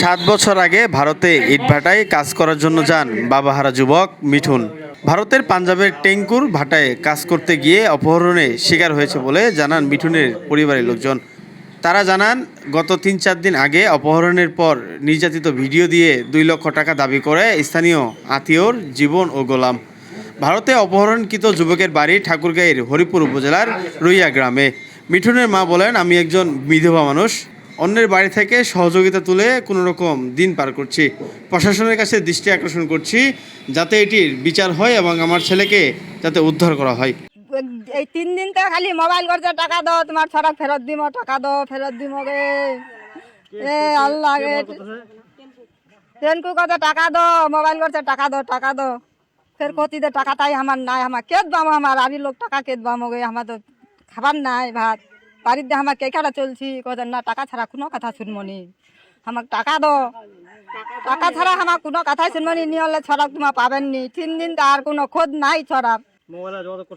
সাত বছর আগে ভারতে ইটভাটায় কাজ করার জন্য যান বাবাহারা যুবক মিঠুন। ভারতের পাঞ্জাবের টেঙ্কুর ভাটায় কাজ করতে গিয়ে অপহরণে শিকার হয়েছে বলে জানান মিঠুনের পরিবারের লোকজন। তারা জানান, গত তিন চার দিন আগে অপহরণের পর নির্যাতিত ভিডিও দিয়ে দুই লক্ষ টাকা দাবি করে স্থানীয় আত্মীয়র জীবন ও গোলাম। ভারতে অপহরণকৃত যুবকের বাড়ি ঠাকুরগাঁয়ের হরিপুর উপজেলার রুইয়া গ্রামে। মিঠুনের মা বলেন, আমি একজন বিধবা মানুষ। অন্যের বাড়ি থেকে সহযোগিতা তুলে কোনো রকম দিন পার করছি। প্রশাসনের কাছে দৃষ্টি আকর্ষণ করছি যাতে এটির বিচার হয় এবং আমার ছেলেকে যাতে উদ্ধার করা হয়। এই তিন দিন তো খালি মোবাইল করছে, টাকা দাও, তোমার ছাড়া ফেরত দিমো, টাকা দাও, ফেরত দিমো গে এ আল্লাহ গে ট্রেনকু কত টাকা দাও, মোবাইল করছে, টাকা দাও টাকা দাও। ফের কতিতে টাকাটাই আমার নাই, আমার কেত বামো, আমার বাড়ির লোক টাকা কেত বামো গে, আমার তো খাবার নাই ভাত। বাড়িতে আমার কে খাটা চলছি কত না টাকা ছাড়া কোনো কথা শুনব নি আমাকে টাকা দাও। টাকা ছাড়া আমার কোনো কথাই শুনব নি নিয়ে হলে ছড়াক তোমার পাবেন নি তিন দিন তো আর কোনো খোঁজ নাই ছড়াক।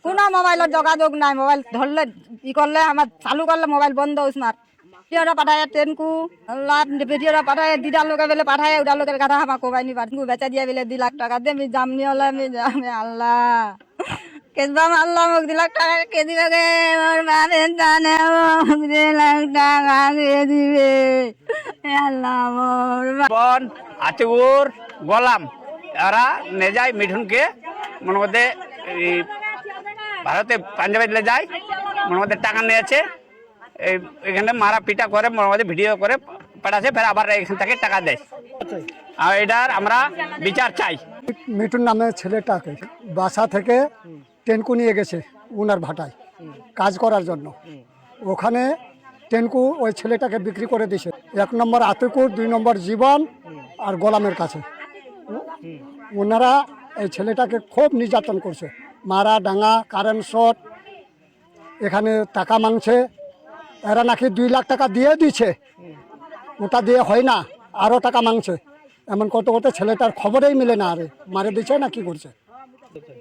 কোনো মোবাইলের যোগাযোগ নাই। মোবাইল ধরলে ই করলে আমার চালু করলে মোবাইল বন্ধ স্মার্ট ভিডিওটা পাঠায় ট্রেনকু আল্লাহ ভিডিওটা পাঠায় দিদার লোকে বেলে পাঠায় ওটার লোকের কথা আমার কোবাই নি বেচা দিয়ে বেলে দুই লাখ টাকা দিয়ে আমি জামনি হলে আমি যামে আল্লাহ। কেসবাম আল্লাহ মোক দুই লাখ টাকা কে দিবে গে? মোর বাবে জানে মোক দুই টাকা কে দিবে। আল্লাহ বন আতিউর গোলাম এরা নিয়ে যায় মিঠুনকে মনে মধ্যে এই ভারতে পাঞ্জাবে দিলে যায় মনে মধ্যে টাকা নিয়েছে এই এখানে মারা পিটা করে মনে মধ্যে ভিডিও করে পাঠাচ্ছে ফের আবার এখান থেকে টাকা দেয়। আর এটার আমরা বিচার চাই। মিঠুন নামে ছেলেটাকে বাসা থেকে টেনকু নিয়ে গেছে উনার ভাটায় কাজ করার জন্য। ওখানে টেনকু ওই ছেলেটাকে বিক্রি করে দিছে। এক নম্বর আতিকুর দুই নম্বর জীবন আর গোলামের কাছে। ওনারা এই ছেলেটাকে খুব নির্যাতন করছে। মারা, ডাঙা, কারেন্ট শট, এখানে টাকা মাংছে এরা নাকি দুই লাখ টাকা দিয়ে দিছে। ওটা দিয়ে হয় না আরও টাকা মাংছে এমন করতে করতে ছেলেটার খবরেই মিলে না আরে। মারে দিচ্ছে না কি করছে?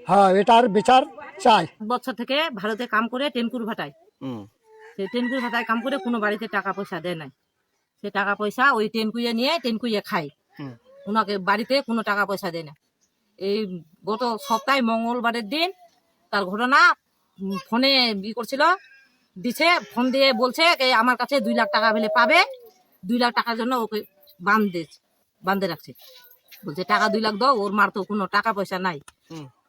হ্যাঁ এটার বিচার চাই। বছর থেকে ভারতে কাম করে টেনকুর ভাটায়। সেই টেনকুর ভাটায় কাম করে কোনো বাড়িতে টাকা পয়সা দেয় নাই। সে টাকা পয়সা ওই টেনকুইয়ে নিয়ে টেনকুইয়ে খায়। ওনাকে বাড়িতে কোনো টাকা পয়সা দেয় না। এই গত সপ্তাহে মঙ্গলবারের দিন তার ঘটনা ফোনে ই করছিল। দিছে ফোন দিয়ে বলছে "এই আমার কাছে দুই লাখ টাকা পেলে পাবে। দুই লাখ টাকার জন্য ওকে বান্ধে বান্ধে রাখছে। বলছে টাকা দুই লাখ দাও ওর মার তো কোনো টাকা পয়সা নাই।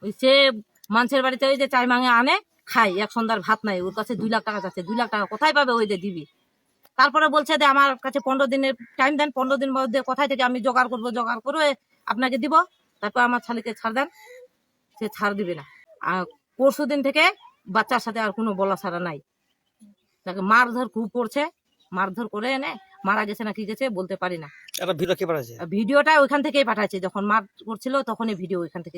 ওই সে মানুষের বাড়িতে ওই যে চাই মাঙে আনে খাই এক সন্ধ্যার ভাত নাই ওর কাছে দুই লাখ টাকা চাচ্ছে দুই লাখ টাকা কোথায় পাবে ওই যে দিবি? তারপরে বলছে যে আমার কাছে পনেরো দিনের টাইম দেন পনেরো দিন মধ্যে কোথায় থেকে আমি জোগাড় করব জোগাড় করে আপনাকে দিব। তারপর আমার ছেলেকে ছাড় দেন। সে ছাড় দিবে না। আর পরশু দিন থেকে বাচ্চার সাথে আর কোনো বলা ছাড়া নাই। তাকে মারধর খুব করছে। মারধর করে এনে মারা গেছে না কি গেছে বলতে পারি না। ভিডিওটা ওইখান থেকেই পাঠাচ্ছে যখন মার করছিল তখনই ভিডিও ওইখান থেকে